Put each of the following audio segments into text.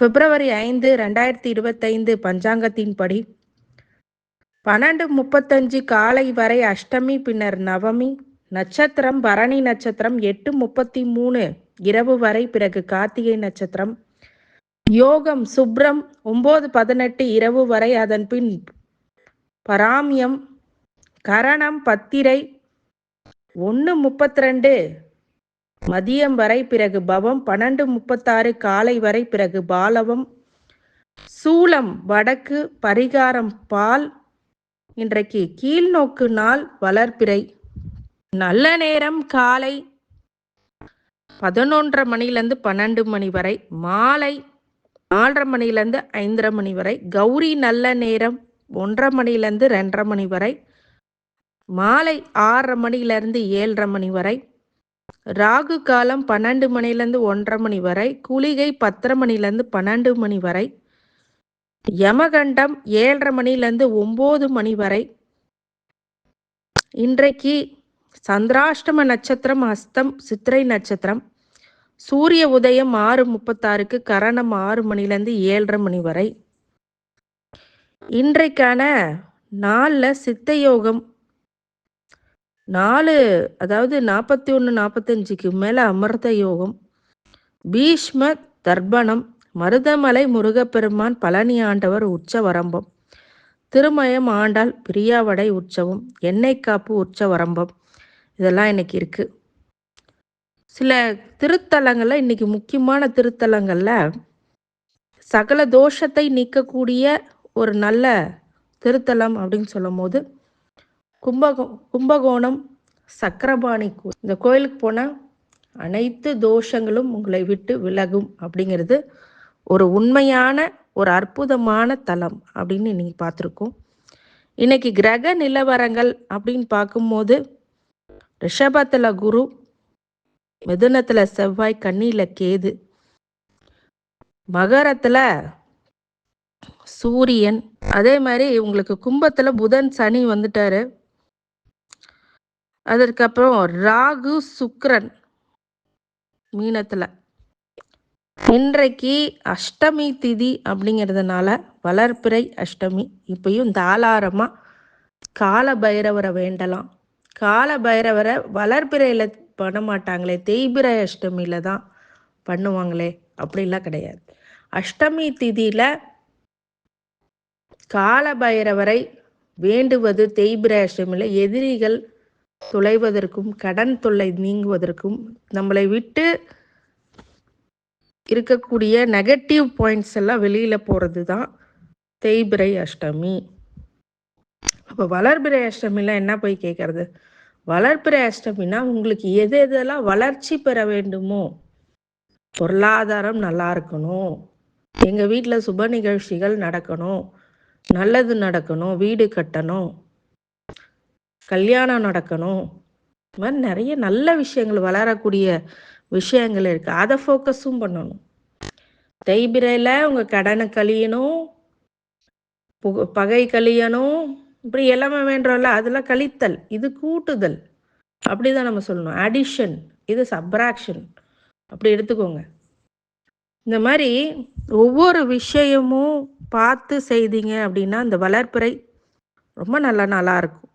பிப்ரவரி ஐந்து ரெண்டாயிரத்தி இருபத்தைந்து பஞ்சாங்கத்தின்படி பன்னெண்டு முப்பத்தஞ்சு காலை வரை அஷ்டமி பின்னர் நவமி நட்சத்திரம் பரணி நட்சத்திரம் எட்டு முப்பத்தி மூணு இரவு வரை பிறகு கார்த்திகை நட்சத்திரம் யோகம் சுப்ரம் ஒம்பது பதினெட்டு இரவு வரை அதன் பின் பராமியம் கரணம் பத்திரை ஒன்று முப்பத்தி ரெண்டு மதியம் வரை பிறகு பவம் பன்னெண்டு முப்பத்தாறு காலை வரை பிறகு பாலவம் சூளம் வடக்கு பரிகாரம் பால் இன்றைக்கு கீழ்நோக்கு நாள் வளர்ப்பிறை நல்ல நேரம் காலை பதினொன்றரை மணிலேருந்து பன்னெண்டு மணி வரை மாலை நாலரை மணிலேருந்து ஐந்தரை மணி வரை கௌரி நல்ல நேரம் ஒன்றரை மணிலேருந்து ரெண்டரை மணி வரை மாலை ஆறரை மணிலேருந்து ஏழரை மணி வரை ராகு காலம் பன்னெண்டு மணிலேருந்து ஒன்றரை மணி வரை குளிகை பத்தரை மணிலேருந்து பன்னெண்டு மணி வரை யமகண்டம் ஏழரை மணிலேருந்து ஒம்பது மணி வரை. இன்றைக்கு சந்திராஷ்டம நட்சத்திரம் அஸ்தம் சித்திரை நட்சத்திரம். சூரிய உதயம் ஆறு முப்பத்தாறுக்கு கரணம் ஆறு மணிலேருந்து ஏழரை மணி வரை. இன்றைக்கான நாளில் சித்த யோகம் நாலு அதாவது நாற்பத்தி ஒன்று நாற்பத்தஞ்சுக்கு மேலே அமிர்த யோகம். பீஷ்ம தர்ப்பணம் மருதமலை முருகப்பெருமான் பழனி ஆண்டவர் உற்சவரம்பம் திருமயம் ஆண்டாள் பிரியாவடை உற்சவம் எண்ணெய் காப்பு உற்சவரம்பம் இதெல்லாம் இன்னைக்கு இருக்கு. சில திருத்தலங்களில் இன்னைக்கு முக்கியமான திருத்தலங்களில் சகல தோஷத்தை நீக்கக்கூடிய ஒரு நல்ல திருத்தலம் அப்படின்னு சொல்லும் போது கும்பகோ கும்பகோணம் சக்கரபாணி இந்த கோயிலுக்கு போனால் அனைத்து தோஷங்களும் உங்களை விட்டு விலகும் அப்படிங்கிறது ஒரு உண்மையான ஒரு அற்புதமான தலம் அப்படின்னு இன்னைக்கு பார்த்துருக்கோம். இன்னைக்கு கிரக நிலவரங்கள் அப்படின்னு பார்க்கும்போது ரிஷபத்தில் குரு மிதுனத்தில் செவ்வாய் கண்ணியில் கேது மகரத்தில் சூரியன் அதே மாதிரி உங்களுக்கு கும்பத்தில் புதன் சனி வந்துட்டாரு. அதற்கப்புறம் ராகு சுக்ரன் மீனத்தில். இன்றைக்கு அஷ்டமி திதி அப்படிங்கிறதுனால வளர்ப்பிறை அஷ்டமி. இப்பயும் தாளாரமாக கால பைரவரை வேண்டலாம். கால பைரவரை வளர்ப்பிறையில் பண்ண மாட்டாங்களே தேய்பிரை அஷ்டமியில் தான் பண்ணுவாங்களே அப்படிலாம் கிடையாது. அஷ்டமி திதியில் கால பைரவரை வேண்டுவது தேய்பிரை அஷ்டமியில் எதிரிகள் துளைவதற்கும் கடன் தொல்லை நீங்குவதற்கும் நம்மளை விட்டு இருக்கக்கூடிய நெகட்டிவ் பாயிண்ட்ஸ் எல்லாம் வெளியில் போகிறது தான் தேய்பிரை அஷ்டமி. அப்போ வளர்பிறை அஷ்டமிலாம் என்ன போய் கேட்கறது வளர்பிறை அஷ்டமினா உங்களுக்கு எது எதெல்லாம் வளர்ச்சி பெற வேண்டுமோ பொருளாதாரம் நல்லா இருக்கணும் எங்கள் வீட்டில் சுப நிகழ்ச்சிகள் நடக்கணும் நல்லது நடக்கணும் வீடு கட்டணும் கல்யாணம் நடக்கணும். இது மாதிரி நிறைய நல்ல விஷயங்கள் வளரக்கூடிய விஷயங்கள் இருக்குது அதை ஃபோக்கஸும் பண்ணணும். தைபிரையில் உங்கள் கடனை கழியணும். புக பகை கழியணும். இப்படி எல்லாமே வேண்டோம்ல அதெல்லாம் கழித்தல். இது கூட்டுதல். அப்படிதான் நம்ம சொல்லணும். அடிஷன் இது சப்ராக்ஷன் அப்படி எடுத்துக்கோங்க. இந்த மாதிரி ஒவ்வொரு விஷயமும் பார்த்து செய்தீங்க அப்படின்னா இந்த வளர்ப்பிறை ரொம்ப நல்ல நல்லா இருக்கும்.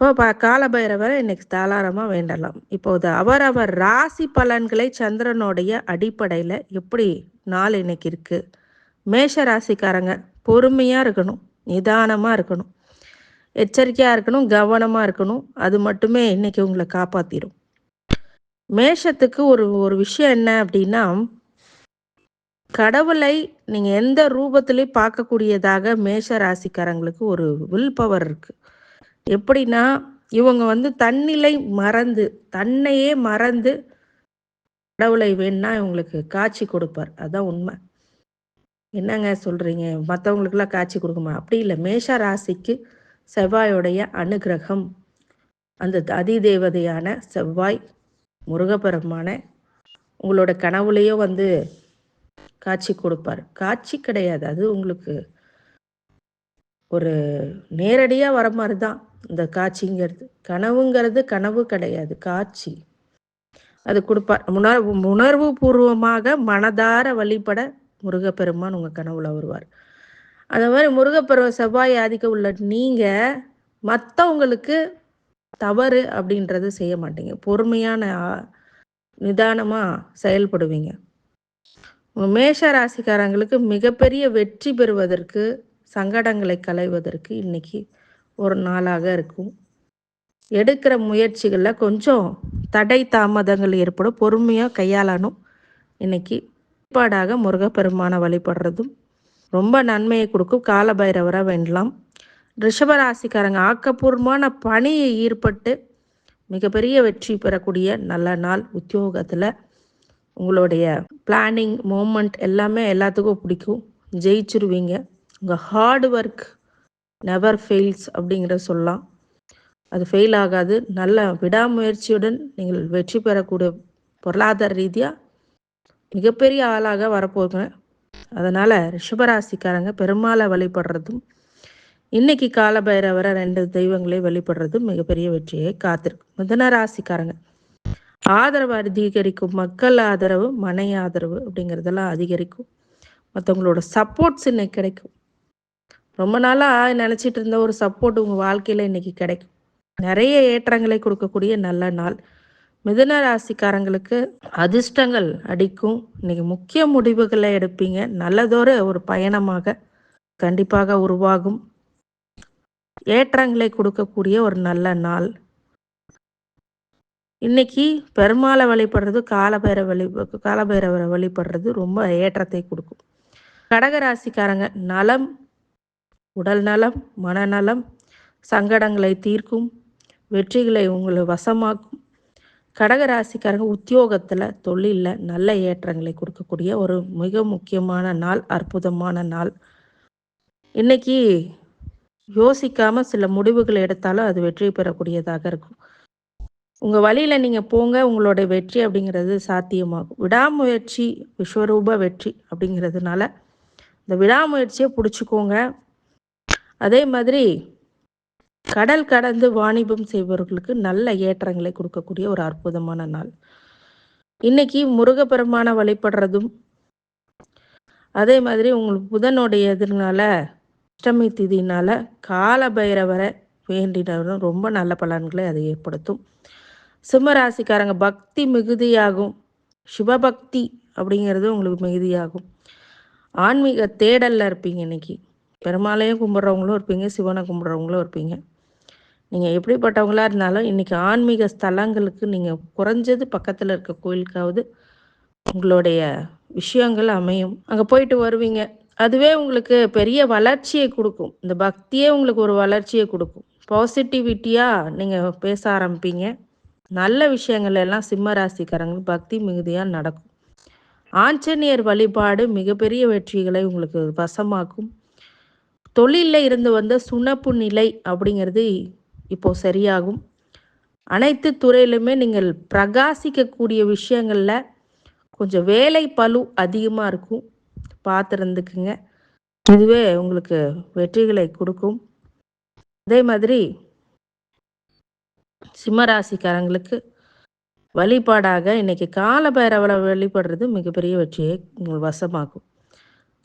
இப்போ ப காலபைரவரை இன்னைக்கு தாளாரமாக வேண்டலாம். இப்போது அவரவர் ராசி பலன்களை சந்திரனுடைய அடிப்படையில் எப்படி நாள் இன்னைக்கு இருக்குது மேஷ ராசிக்காரங்க பொறுமையாக இருக்கணும் நிதானமாக இருக்கணும் எச்சரிக்கையாக இருக்கணும் கவனமாக இருக்கணும் அது மட்டுமே இன்னைக்கு உங்களை காப்பாற்றிடும் மேஷத்துக்கு ஒரு ஒரு விஷயம் என்ன அப்படின்னா கடவுளை நீங்கள் எந்த ரூபத்திலையும் பார்க்கக்கூடியதாக மேஷ ராசிக்காரங்களுக்கு ஒரு வில் பவர் இருக்குது எப்படின்னா இவங்க வந்து தன்னிலை மறந்து தன்னையே மறந்து கடவுளை வேணா இவங்களுக்கு காட்சி கொடுப்பார். அதான் உண்மை. என்னங்க சொல்கிறீங்க மற்றவங்களுக்குலாம் காட்சி கொடுக்குமா? அப்படி இல்லை. மேஷ ராசிக்கு செவ்வாயோடைய அனுகிரகம். அந்த அதிதேவதையான செவ்வாய் முருகபெருமான உங்களோட கனவுலேயோ வந்து காட்சி கொடுப்பார். காட்சி கிடையாது. அது உங்களுக்கு ஒரு நேரடியாக வர மாதிரி தான் இந்த காட்சிங்கிறது. கனவுங்கிறது கனவு கிடையாது. காட்சி. அது கொடுப்பார் உணர் உணர்வு பூர்வமாக மனதார வழிபட முருகப்பெருமான் உங்கள் கனவுல வருவார். அந்த மாதிரி முருகப்பெரும செவ்வாய் ஆதிக்க உள்ள நீங்கள் மற்றவங்களுக்கு தவறு அப்படின்றது செய்ய மாட்டீங்க. பொறுமையான நிதானமாக செயல்படுவீங்க. மேஷ ராசிக்காரங்களுக்கு மிகப்பெரிய வெற்றி பெறுவதற்கு சங்கடங்களை களைவதற்கு இன்னைக்கு ஒரு நாளாக இருக்கும். எடுக்கிற முயற்சிகளில் கொஞ்சம் தடை தாமதங்கள் ஏற்படும். பொறுமையாக கையாளணும். இன்னைக்கு வழிபாடாக முருகப்பெருமானை வழிபடுறதும் ரொம்ப நன்மையை கொடுக்கும். காலபைரவரை வேண்டலாம். ரிஷபராசிக்காரங்க ஆக்கப்பூர்வமான பணியை ஈடுபட்டு மிகப்பெரிய வெற்றி பெறக்கூடிய நல்ல நாள் உத்தியோகத்தில். உங்களுடைய பிளானிங் மூமெண்ட் எல்லாமே எல்லாத்துக்கும் பிடிக்கும். ஜெயிச்சிருவீங்க. உங்கள் ஹார்ட் ஒர்க் நெவர் ஃபெயில்ஸ் அப்படிங்கிற சொல்லலாம். அது ஃபெயில் ஆகாது. நல்ல விடாமுயற்சியுடன் நீங்கள் வெற்றி பெறக்கூடிய பொருளாதார ரீதியாக மிகப்பெரிய ஆளாக வரப்போகுங்க அதனால் ரிஷபராசிக்காரங்க பெருமாளை வழிபடுறதும் இன்னைக்கு காலபைரவரை ரெண்டு தெய்வங்களை வழிபடுறதும் மிகப்பெரிய வெற்றியை காத்திருக்கும். மிதன ராசிக்காரங்க. ஆதரவு அதிகரிக்கும். மக்கள் ஆதரவு மனை ஆதரவு அப்படிங்கிறதெல்லாம் அதிகரிக்கும். மற்றவங்களோட சப்போர்ட்ஸ் இன்னைக்கு கிடைக்கும். ரொம்ப நாளாக நினச்சிட்டு இருந்த ஒரு சப்போர்ட் உங்கள் வாழ்க்கையில் இன்னைக்கு கிடைக்கும். நிறைய ஏற்றங்களை கொடுக்கக்கூடிய நல்ல நாள். மிதுன ராசிக்காரங்களுக்கு அதிர்ஷ்டங்கள் அடிக்கும். இன்னைக்கு முக்கிய முடிவுகளை எடுப்பீங்க. நல்லதொரு ஒரு பயணமாக கண்டிப்பாக உருவாகும். ஏற்றங்களை கொடுக்கக்கூடிய ஒரு நல்ல நாள். இன்னைக்கு பெருமாளை வழிபடுறது காலபைர வழி காலபைரவரை வழிபடுறது ரொம்ப ஏற்றத்தை கொடுக்கும். கடகராசிக்காரங்க நலம் உடல் நலம் மனநலம் சங்கடங்களை தீர்க்கும் வெற்றிகளை உங்களை வசமாக்கும். கடகராசிக்காரங்க உத்தியோகத்தில் தொழிலில் நல்ல ஏற்றங்களை கொடுக்கக்கூடிய ஒரு மிக முக்கியமான நாள் அற்புதமான நாள். இன்னைக்கு யோசிக்காமல் சில முடிவுகள் எடுத்தாலும் அது வெற்றி பெறக்கூடியதாக இருக்கும். உங்கள் வழியில் நீங்கள் போங்க உங்களோட வெற்றி அப்படிங்கிறது சாத்தியமாகும். விடாமுயற்சி விஸ்வரூப வெற்றி அப்படிங்கிறதுனால இந்த விடாமுயற்சியை பிடிச்சிக்கோங்க. அதே மாதிரி கடல் கடந்து வாணிபம் செய்பவர்களுக்கு நல்ல ஏற்றங்களை கொடுக்கக்கூடிய ஒரு அற்புதமான நாள். இன்னைக்கு முருகப்பெருமான வழிபடுறதும் அதே மாதிரி உங்களுக்கு புதனுடைய எதிர்னால அஷ்டமி திதினால கால பைரவரை வேண்டினரும் ரொம்ப நல்ல பலன்களை அதை ஏற்படுத்தும். சிம்மராசிக்காரங்க பக்தி மிகுதியாகும். சிவபக்தி அப்படிங்கிறது உங்களுக்கு மிகுதியாகும். ஆன்மீக தேடலில் இருப்பீங்க இன்னைக்கு. பெருமாளையும் கும்பிட்றவங்களும் இருப்பீங்க சிவனை கும்பிட்றவங்களும் இருப்பீங்க. நீங்கள் எப்படிப்பட்டவங்களாக இருந்தாலும் இன்றைக்கி ஆன்மீக ஸ்தலங்களுக்கு நீங்கள் குறைஞ்சது பக்கத்தில் இருக்க கோயிலுக்காவது உங்களுடைய விஷயங்கள் அமையும். அங்கே போயிட்டு வருவீங்க. அதுவே உங்களுக்கு பெரிய வளர்ச்சியை கொடுக்கும். இந்த பக்தியே உங்களுக்கு ஒரு வளர்ச்சியை கொடுக்கும். பாசிட்டிவிட்டியாக நீங்கள் பேச ஆரம்பிப்பீங்க. நல்ல விஷயங்கள் எல்லாம் சிம்ம ராசிக்காரங்க பக்தி மிகுதியாக நடக்கும். ஆஞ்சநேயர் வழிபாடு மிகப்பெரிய வெற்றிகளை உங்களுக்கு வசமாக்கும். தொழிலில் இருந்து வந்த சுணப்பு நிலை அப்படிங்கிறது இப்போ சரியாகும். அனைத்து துறையிலுமே நீங்கள் பிரகாசிக்கக்கூடிய விஷயங்களில் கொஞ்சம் வேலை பழு அதிகமாக இருக்கும். பார்த்துருந்துக்குங்க இதுவே உங்களுக்கு வெற்றிகளை கொடுக்கும். அதே மாதிரி சிம்மராசிக்காரங்களுக்கு வழிபாடாக இன்னைக்கு காலபைரவளை வழிபடுறது மிகப்பெரிய வெற்றியை உங்கள் வசமாகும்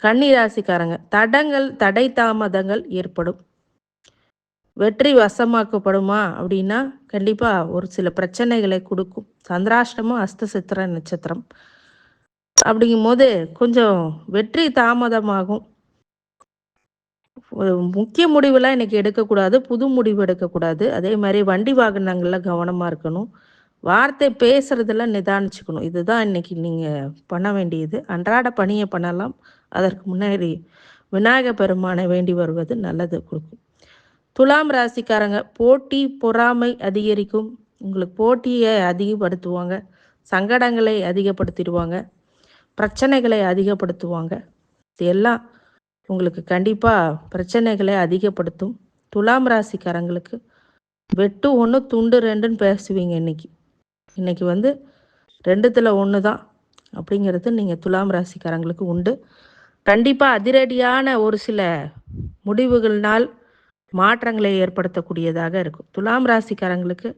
கன்னிராசிக்காரங்க தடங்கள் தடை தாமதங்கள் ஏற்படும். வெற்றி வசமாக்கப்படுமா அப்படின்னா கண்டிப்பாக ஒரு சில பிரச்சனைகளை கொடுக்கும். சந்திராஷ்டமும் அஸ்த சித்திர நட்சத்திரம். அப்படிங்கும் போது கொஞ்சம் வெற்றி தாமதமாகும். முக்கிய முடிவுலாம் இன்னைக்கு எடுக்கக்கூடாது புது முடிவு எடுக்கக்கூடாது. அதே மாதிரி வண்டி வாகனங்களில் கவனமாக இருக்கணும். வார்த்தை பேசுறதுல நிதானிச்சுக்கணும். இதுதான் இன்னைக்கு நீங்கள் பண்ண வேண்டியது. அன்றாட பணியை பண்ணலாம். அதற்கு முன்னாடி விநாயக பெருமானை வேண்டி வருவது நல்லது கொடுக்கும். துலாம் ராசிக்காரங்க போட்டி பொறாமை அதிகரிக்கும். உங்களுக்கு போட்டியை அதிகப்படுத்துவாங்க சங்கடங்களை அதிகப்படுத்திடுவாங்க பிரச்சனைகளை அதிகப்படுத்துவாங்க. இது எல்லாம் உங்களுக்கு கண்டிப்பாக பிரச்சனைகளை அதிகப்படுத்தும். துலாம் ராசிக்காரங்களுக்கு வெட்டு ஒன்று துண்டு ரெண்டுன்னு பேசுவீங்க இன்னைக்கு. இன்னைக்கு வந்து ரெண்டுத்தில் ஒன்று தான் அப்படிங்கிறது நீங்கள் துலாம் ராசிக்காரங்களுக்கு உண்டு. கண்டிப்பாக அதிரடியான ஒரு சில முடிவுகள்னால் மாற்றங்களை ஏற்படுத்தக்கூடியதாக இருக்கும். துலாம் ராசிக்காரங்களுக்கு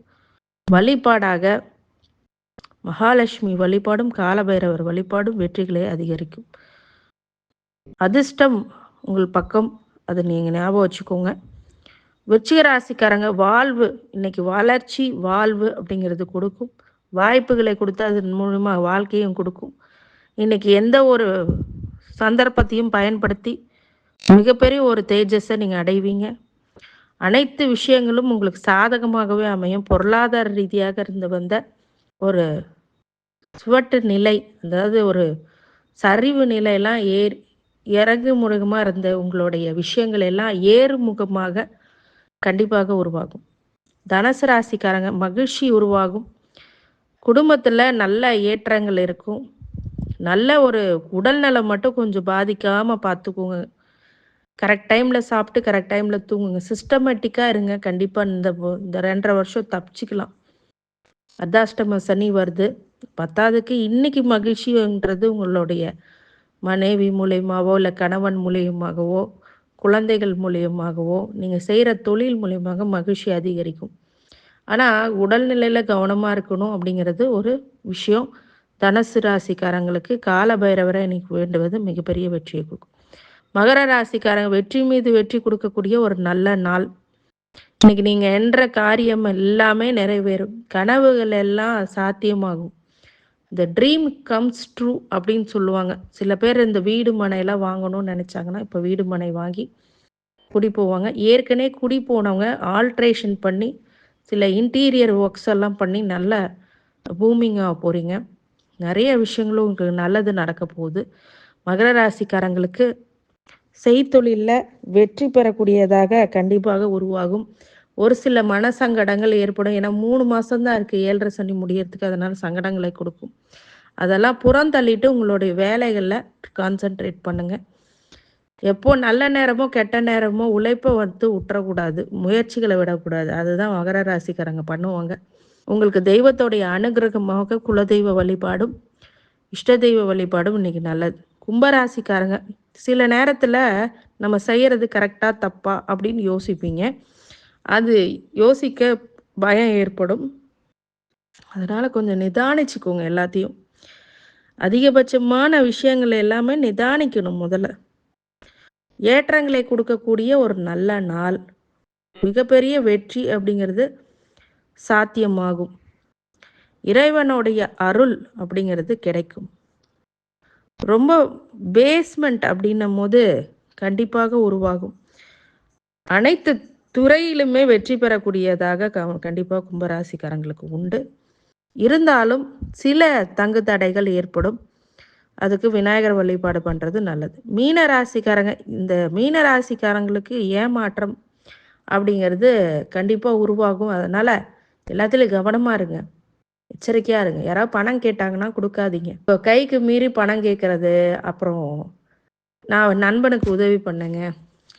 வழிபாடாக மகாலட்சுமி வழிபாடும் காலபைரவர் வழிபாடும் வெற்றிகளை அதிகரிக்கும். அதிர்ஷ்டம் உங்கள் பக்கம். அதை நீங்கள் ஞாபகம் வச்சுக்கோங்க. விருச்சிக ராசிக்காரங்க வாழ்வு. இன்னைக்கு வளர்ச்சி வாழ்வு அப்படிங்கிறது கொடுக்கும். வாய்ப்புகளை கொடுத்து அதன் மூலமாக வாழ்க்கையும் கொடுக்கும். இன்னைக்கு எந்த ஒரு சந்தர்ப்பத்தையும் பயன்படுத்தி மிகப்பெரிய ஒரு தேஜஸை நீங்கள் அடைவீங்க. அனைத்து விஷயங்களும் உங்களுக்கு சாதகமாகவே அமையும். பொருளாதார ரீதியாக இருந்து வந்த ஒரு சுவட்டு நிலை அதாவது ஒரு சரிவு நிலையெல்லாம் ஏர் இறங்கு முருகமாக இருந்த உங்களுடைய விஷயங்கள் எல்லாம் ஏறுமுகமாக கண்டிப்பாக உருவாகும். தனுசு ராசிக்காரங்க மகிழ்ச்சி உருவாகும். குடும்பத்தில் நல்ல ஏற்றங்கள் இருக்கும். நல்ல ஒரு உடல்நலம் மட்டும் கொஞ்சம் பாதிக்காமல் பார்த்துக்கோங்க கரெக்ட் டைமில் சாப்பிட்டு கரெக்ட் டைமில் தூங்குங்க. சிஸ்டமேட்டிக்காக இருங்க. கண்டிப்பாக இந்த இந்த ரெண்டரை வருஷம் தப்பிச்சிக்கலாம். அர்த்தாஷ்டம சனி வருது. பத்தாவதுக்கு இன்னைக்கு மகிழ்ச்சின்றது உங்களுடைய மனைவி மூலியமாகவோ இல்லை கணவன் மூலியமாகவோ குழந்தைகள் மூலியமாகவோ நீங்கள் செய்கிற தொழில் மூலியமாக மகிழ்ச்சி அதிகரிக்கும். ஆனால் உடல்நிலையில் கவனமாக இருக்கணும் அப்படிங்கிறது ஒரு விஷயம். தனுசு ராசிக்காரங்களுக்கு கால பைரவரை இன்னைக்கு வேண்டுவது மிகப்பெரிய வெற்றியை கொடுக்கும். மகர ராசிக்காரங்க வெற்றி மீது வெற்றி கொடுக்கக்கூடிய ஒரு நல்ல நாள். இன்னைக்கு நீங்கள் என்ற காரியம் எல்லாமே நிறைவேறும். கனவுகள் எல்லாம் சாத்தியமாகும். இந்த ட்ரீம் கம்ஸ் ட்ரூ அப்படின்னு சொல்லுவாங்க. சில பேர் இந்த வீடு மனையெல்லாம் வாங்கணும்னு நினச்சாங்கன்னா இப்போ வீடு மனை வாங்கி குடி போவாங்க. ஏற்கனவே குடி போனவங்க ஆல்ட்ரேஷன் பண்ணி சில இன்டீரியர் ஒர்க்ஸ் எல்லாம் பண்ணி நல்ல பூமிங்காக போகிறீங்க நிறைய விஷயங்களும் உங்களுக்கு நல்லது நடக்க போகுது. மகர ராசிக்காரங்களுக்கு செய்தொழிலில் வெற்றி பெறக்கூடியதாக கண்டிப்பாக உருவாகும். ஒரு சில மன சங்கடங்கள் ஏற்படும். ஏன்னா மூணு மாதம்தான் இருக்குது ஏழரை சனி முடியறதுக்கு. அதனால் சங்கடங்களை கொடுக்கும். அதெல்லாம் புறந்தள்ளிட்டு உங்களுடைய வேலைகளில் கான்சென்ட்ரேட் பண்ணுங்கள் எப்போ நல்ல நேரமோ கெட்ட நேரமோ உழைப்பை வந்து விட்டுறக்கூடாது முயற்சிகளை விடக்கூடாது. அதுதான் மகர ராசிக்காரங்க பண்ணுவாங்க. உங்களுக்கு தெய்வத்தோடைய அனுகிரகமாக குலதெய்வ வழிபாடும் இஷ்ட தெய்வ வழிபாடும் இன்னைக்கு நல்லது. கும்பராசிக்காரங்க சில நேரத்தில் நம்ம செய்கிறது கரெக்டாக தப்பா அப்படின்னு யோசிப்பீங்க. அது யோசிக்க பயம் ஏற்படும். அதனால் கொஞ்சம் நிதானிச்சுக்கோங்க எல்லாத்தையும். அதிகபட்சமான விஷயங்கள் எல்லாமே நிதானிக்கணும் முதல்ல. ஏற்றங்களை கொடுக்கக்கூடிய ஒரு நல்ல நாள். மிகப்பெரிய வெற்றி அப்படிங்கிறது சாத்தியமாகும். இறைவனுடைய அருள் அப்படிங்கிறது கிடைக்கும். ரொம்ப பேஸ்மெண்ட் அப்படின்னும் போது கண்டிப்பாக உருவாகும். அனைத்து துறையிலுமே வெற்றி பெறக்கூடியதாக கண்டிப்பாக கும்பராசிக்காரங்களுக்கு உண்டு. இருந்தாலும் சில தங்கு தடைகள் ஏற்படும். அதுக்கு விநாயகர் வழிபாடு பண்ணுறது நல்லது. மீன ராசிக்காரங்க இந்த மீன ராசிக்காரங்களுக்கு ஏமாற்றம் அப்படிங்கிறது கண்டிப்பாக உருவாகும். அதனால் எல்லாத்துலேயும் கவனமாக இருங்க. எச்சரிக்கையாக இருங்க. யாராவது பணம் கேட்டாங்கன்னா கொடுக்காதீங்க. இப்போ கைக்கு மீறி பணம் கேட்குறது அப்புறம் நான் நண்பனுக்கு உதவி பண்ணேங்க.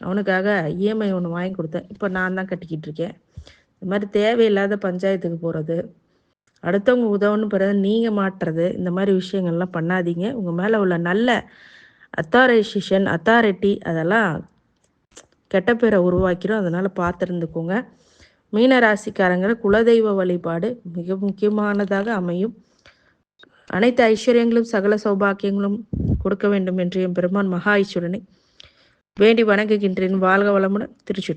அவனுக்காக இஎம்ஐ ஒன்று வாங்கி கொடுத்தேன். இப்போ நான் தான் கட்டிக்கிட்டு இருக்கேன். இந்த மாதிரி தேவையில்லாத பஞ்சாயத்துக்கு போகிறது அடுத்தவங்க உதவணும் பிறகு நீங்கள் மாட்டுறது இந்த மாதிரி விஷயங்கள்லாம் பண்ணாதீங்க. உங்கள் மேலே உள்ள நல்ல அத்தாரைசேஷன் அத்தாரிட்டி அதெல்லாம் கெட்ட பேரை உருவாக்கிடும் அதனால் பார்த்துருந்துக்கோங்க. மீனராசிக்காரங்கிற குலதெய்வ வழிபாடு மிக முக்கியமானதாக அமையும். அனைத்து ஐஸ்வர்யங்களும் சகல சௌபாக்கியங்களும் கொடுக்க வேண்டும் என்று என் பெருமான் மகா ஈஸ்வரனை வேண்டி வணங்குகின்றேன். வாழ்க வளமுடன் திருச்சுற்றம்